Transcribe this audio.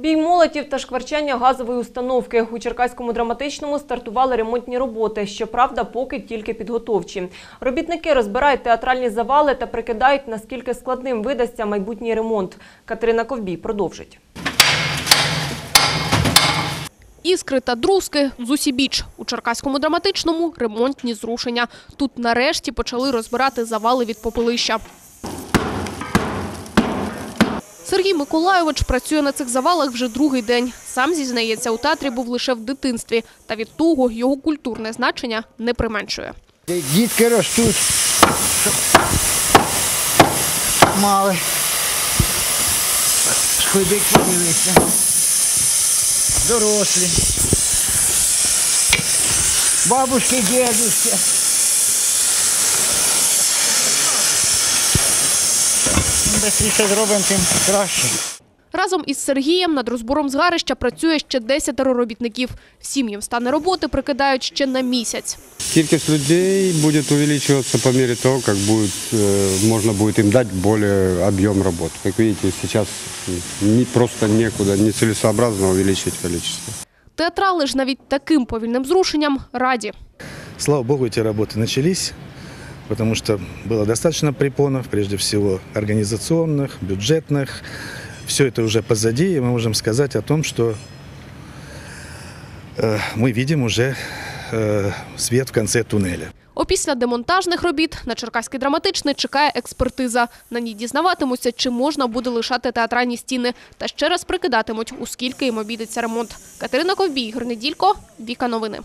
Бій молотів та шкварчання газової установки. У Черкаському драматичному стартували ремонтні роботи. Щоправда, поки тільки підготовчі. Робітники розбирають театральні завали та прикидають, наскільки складним видасться майбутній ремонт. Катерина Ковбій продовжить. Іскри та друзки з усібіч. У Черкаському драматичному ремонтні зрушення. Тут нарешті почали розбирати завали від попелища. Сергій Миколайович працює на цих завалах вже другий день. Сам зізнається, у театрі був лише в дитинстві. Та від того його культурне значення не применшує. Дітки ростуть. Мали. Худики дивися. Дорослі. Бабушки, дідуськи. Бистріше зробимо, тим краще. Разом із Сергієм над розбором згарища працює ще десятеро робітників. Всім їм стане роботи прикидають ще на місяць. Кількість людей будет увеличиваться по мере того, как будет, э, можно будет им дать более объем работ. Как видите, сейчас не, просто некуда, нецелесообразно увеличивать количество. Театрали ж навіть таким повільним зрушенням раді. Слава богу, эти работы начались, потому что было достаточно препонов, прежде всего организационных, бюджетных. Все это уже позади, и мы можем сказать о том, что э, мы видим уже э, свет в конце туннеля. Опісля демонтажних робіт на Черкаський драматичний чекає експертиза. На ній дізнаватимуться, чи можна буде лишати театральні стіни. Та ще раз прикидатимуть, у скільки їм обійдеться ремонт. Катерина Ковбій, Ігор Неділько, Віка Новини.